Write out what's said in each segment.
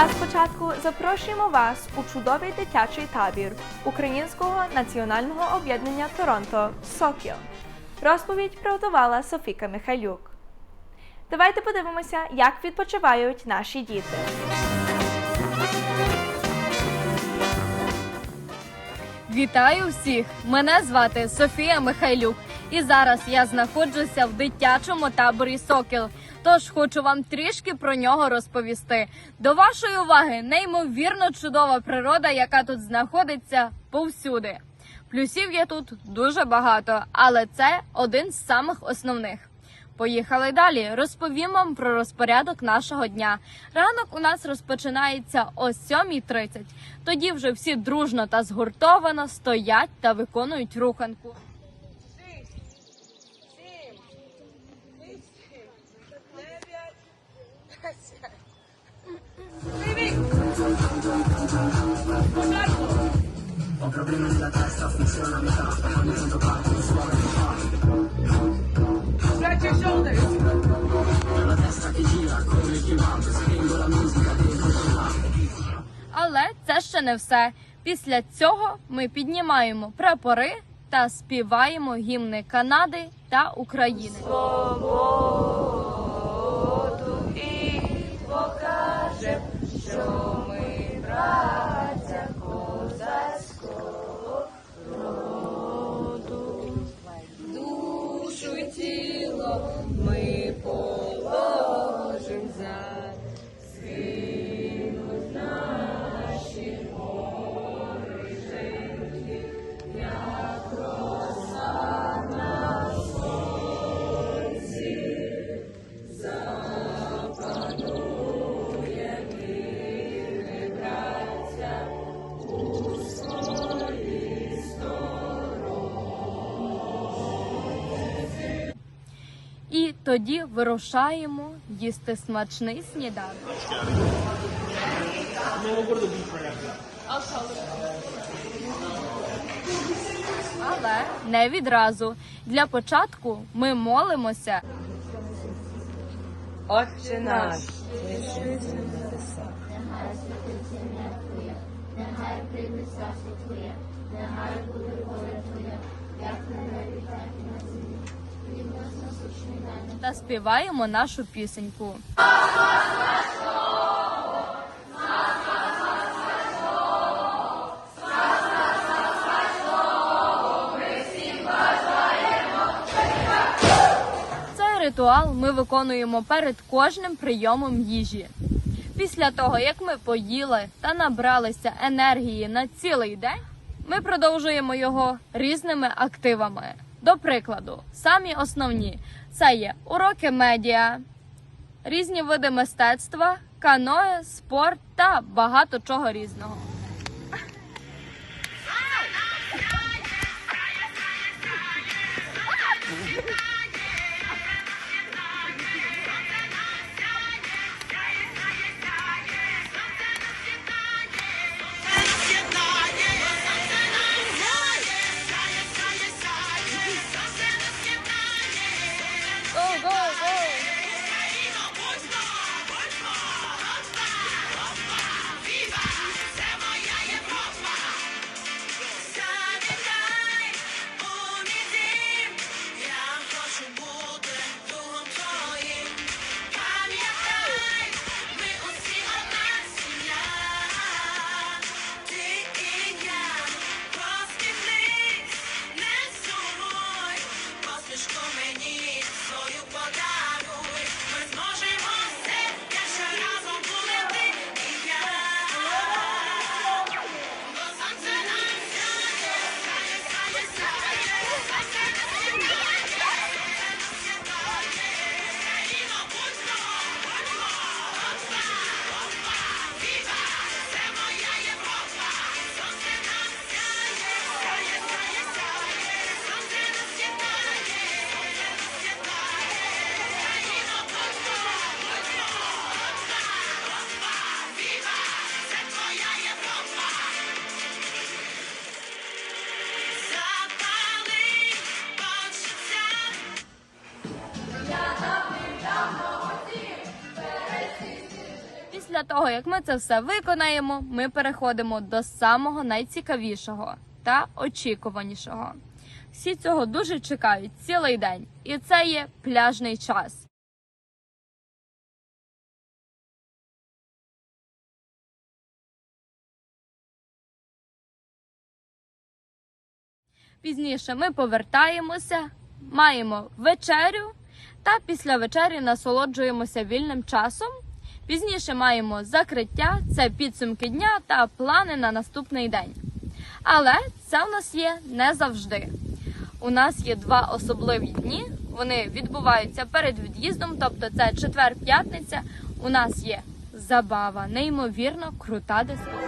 А спочатку запрошуємо вас у чудовий дитячий табір Українського національного об'єднання Торонто Сокіл. Розповідь приготувала Софіка Михайлюк. Давайте подивимося, як відпочивають наші діти. Вітаю всіх! Мене звати Софія Михайлюк, і зараз я знаходжуся в дитячому таборі Сокіл. Тож хочу вам трішки про нього розповісти. До вашої уваги неймовірно чудова природа, яка тут знаходиться повсюди. Плюсів є тут дуже багато, але це один з самих основних. Поїхали далі. Розповім вам про розпорядок нашого дня. Ранок у нас розпочинається о 7.30. Тоді вже всі дружно та згуртовано стоять та виконують руханку. Але це ще не все. Після цього ми піднімаємо прапори та співаємо гімни Канади та України. Тоді вирушаємо їсти смачний сніданок. Але не відразу. Для початку ми молимося. Отче наш. та співаємо нашу пісеньку. Цей ритуал ми виконуємо перед кожним прийомом їжі. Після того, як ми поїли та набралися енергії на цілий день, ми продовжуємо його різними активами. До прикладу, самі основні це є уроки медіа, різні види мистецтва, каное, спорт та багато чого різного. Як ми це все виконаємо, ми переходимо до самого найцікавішого та очікуванішого. Всі цього дуже чекають цілий день, і це є пляжний час. Пізніше ми повертаємося, маємо вечерю та після вечері насолоджуємося вільним часом. Пізніше маємо закриття, це підсумки дня та плани на наступний день. Але це у нас є не завжди. У нас є два особливі дні. Вони відбуваються перед від'їздом, тобто це четвер-п'ятниця. У нас є забава, неймовірно крута дискотека.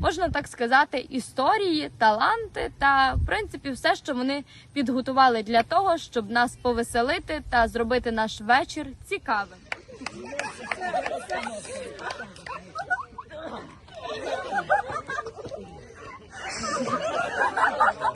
можна так сказати, історії, таланти та, в принципі, все, що вони підготували для того, щоб нас повеселити та зробити наш вечір цікавим.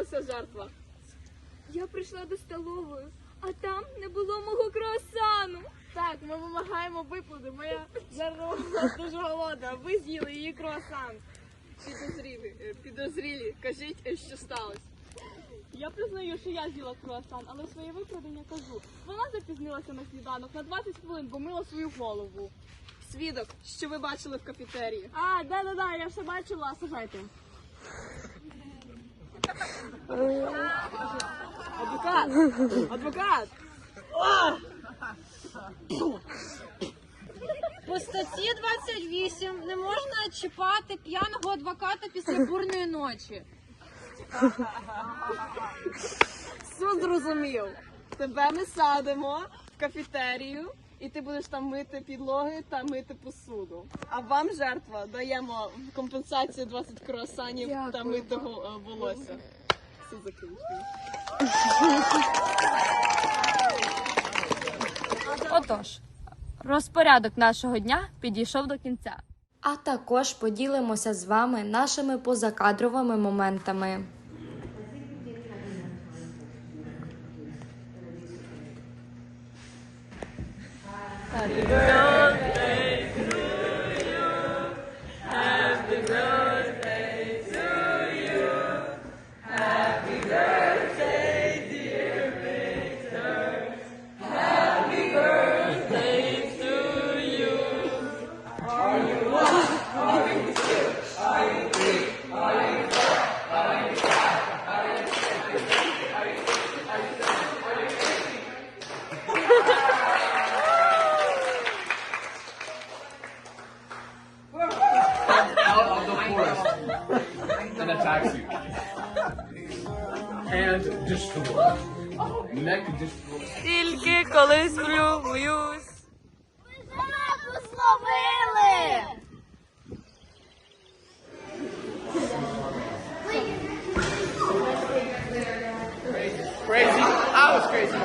Що сталося, жертва? Я прийшла до столової, а там не було мого круасану. Так, ми вимагаємо виплати. Моя жертва дуже голодна. Ви з'їли її круасан. Підозрілі, е, підозрілі. Кажіть, е, що сталося. Я признаю, що я з'їла круасан, але своє виправдання кажу. Вона запізнилася на сніданок на 20 хвилин, бо мила свою голову. Свідок, що ви бачили в кафетерії? А, да-да-да, я все бачила, сажайте. Адвокат! Адвокат! По статті 28 не можна чіпати п'яного адвоката після бурної ночі. Суд зрозумів. Тебе ми садимо в кафетерію, і ти будеш там мити підлоги та мити посуду. А вам, жертва, даємо компенсацію 20 круасанів та митого е, волосся. Все закінчено. Отож, розпорядок нашого дня підійшов до кінця. А також поділимося з вами нашими позакадровими моментами. out Тільки коли сплю, боюсь. Crazy. I was crazy.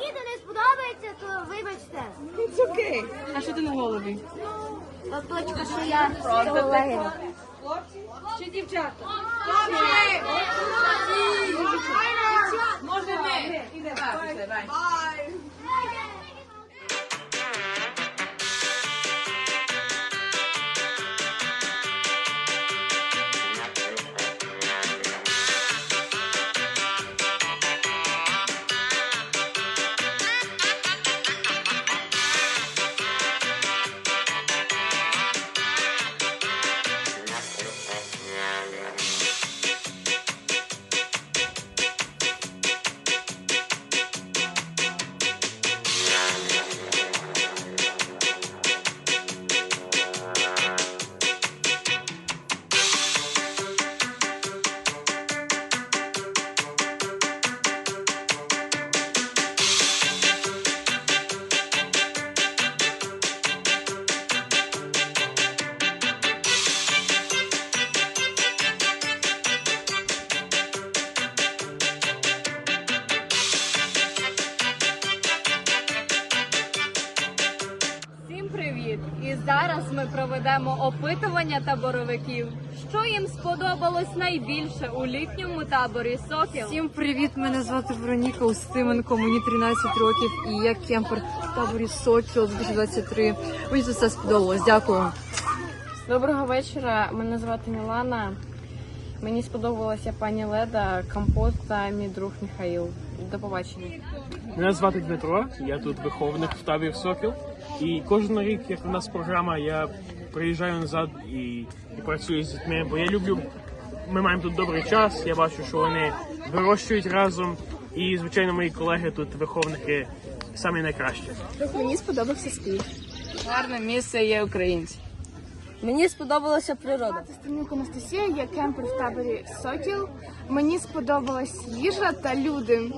Діти не сподобається, то вибачте. Окей. А що ти на голові? То точка, що я колеги. Чи дівчата? Може ми? Всім проведемо опитування таборовиків. Що їм сподобалось найбільше у літньому таборі Сокіл? Всім привіт! Мене звати Вероніка Устименко, мені 13 років і я кемпер в таборі Сокіл 2023. Мені це все сподобалось. Дякую. Доброго вечора. Мене звати Мілана. Мені сподобалася пані Леда, компот та мій друг Михаїл. До побачення. Мене звати Дмитро, я тут виховник в табір Сокіл. І кожен рік, як у нас програма, я приїжджаю назад і, і працюю з дітьми, бо я люблю. Ми маємо тут добрий час. Я бачу, що вони вирощують разом. І, звичайно, мої колеги тут виховники самі найкращі. Мені сподобався спів. Гарне місце є українці. Мені сподобалася природа. Стемнюк Анастасія, я кемпер в таборі Сокіл. Мені сподобалась їжа та люди.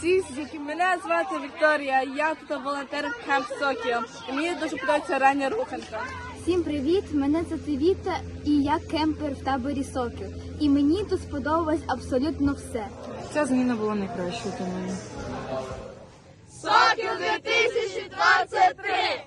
Ці, з якими Мене звати Вікторія, я тут волонтер Кемп Сокіл. Мені дуже подобається рання руханка. Всім привіт! Мене звати Віта і я кемпер в таборі Сокіл. І мені тут сподобалось абсолютно все. Ця зміна була найкращою для мене. Сокіл 2023!